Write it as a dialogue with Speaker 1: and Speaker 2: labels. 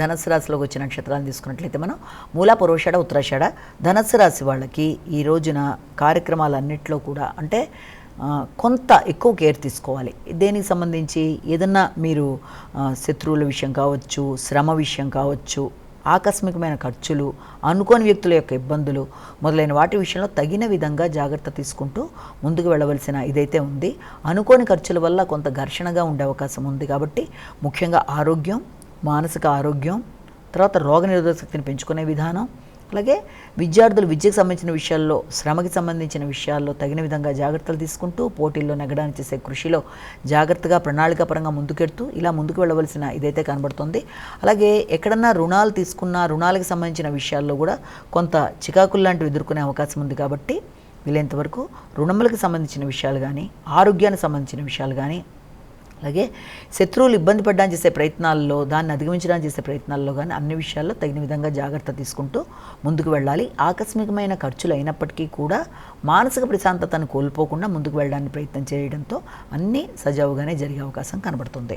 Speaker 1: ధనస్సు రాశిలోకి వచ్చిన నక్షత్రాలను తీసుకున్నట్లయితే మనం మూల పురోషాఢ ఉత్తరాషాఢ ధనస్సు రాశి వాళ్ళకి ఈ రోజున కార్యక్రమాలన్నింటిలో కూడా అంటే కొంత ఎక్కువ కేర్ తీసుకోవాలి. దేనికి సంబంధించి? ఏదన్నా మీరు శత్రువుల విషయం కావచ్చు శ్రమ విషయం కావచ్చు ఆకస్మికమైన ఖర్చులు అనుకోని వ్యక్తుల యొక్క ఇబ్బందులు మొదలైన వాటి విషయంలో తగిన విధంగా జాగ్రత్త తీసుకుంటూ ముందుకు వెళ్ళవలసిన ఇదైతే ఉంది. అనుకోని ఖర్చుల వల్ల కొంత ఘర్షణగా ఉండే అవకాశం ఉంది కాబట్టి ముఖ్యంగా ఆరోగ్యం మానసిక ఆరోగ్యం తర్వాత రోగనిరోధక శక్తిని పెంచుకునే విధానం అలాగే విద్యార్థులు విద్యకు సంబంధించిన విషయాల్లో శ్రమకి సంబంధించిన విషయాల్లో తగిన విధంగా జాగ్రత్తలు తీసుకుంటూ పోటీల్లో నెగ్గడానికి చేసే కృషిలో జాగ్రత్తగా ప్రణాళికాపరంగా ముందుకెడుతూ ఇలా ముందుకు వెళ్ళవలసిన ఇదైతే కనబడుతుంది. అలాగే ఎక్కడన్నా రుణాలు తీసుకున్న రుణాలకు సంబంధించిన విషయాల్లో కూడా కొంత చికాకులు లాంటివి ఎదుర్కొనే అవకాశం ఉంది కాబట్టి వీలైనంత వరకు రుణములకు సంబంధించిన విషయాలు కానీ ఆరోగ్యానికి సంబంధించిన విషయాలు కానీ అలాగే శత్రువులు ఇబ్బంది పడడానికి చేసే ప్రయత్నాల్లో దాన్ని అధిగమించడానికి చేసే ప్రయత్నాల్లో కానీ అన్ని విషయాల్లో తగిన విధంగా జాగ్రత్త తీసుకుంటూ ముందుకు వెళ్ళాలి. ఆకస్మికమైన ఖర్చులు అయినప్పటికీ కూడా మానసిక ప్రశాంతతను కోల్పోకుండా ముందుకు వెళ్ళడానికి ప్రయత్నం చేయడంతో అన్నీ సజావుగానే జరిగే అవకాశం కనబడుతుంది.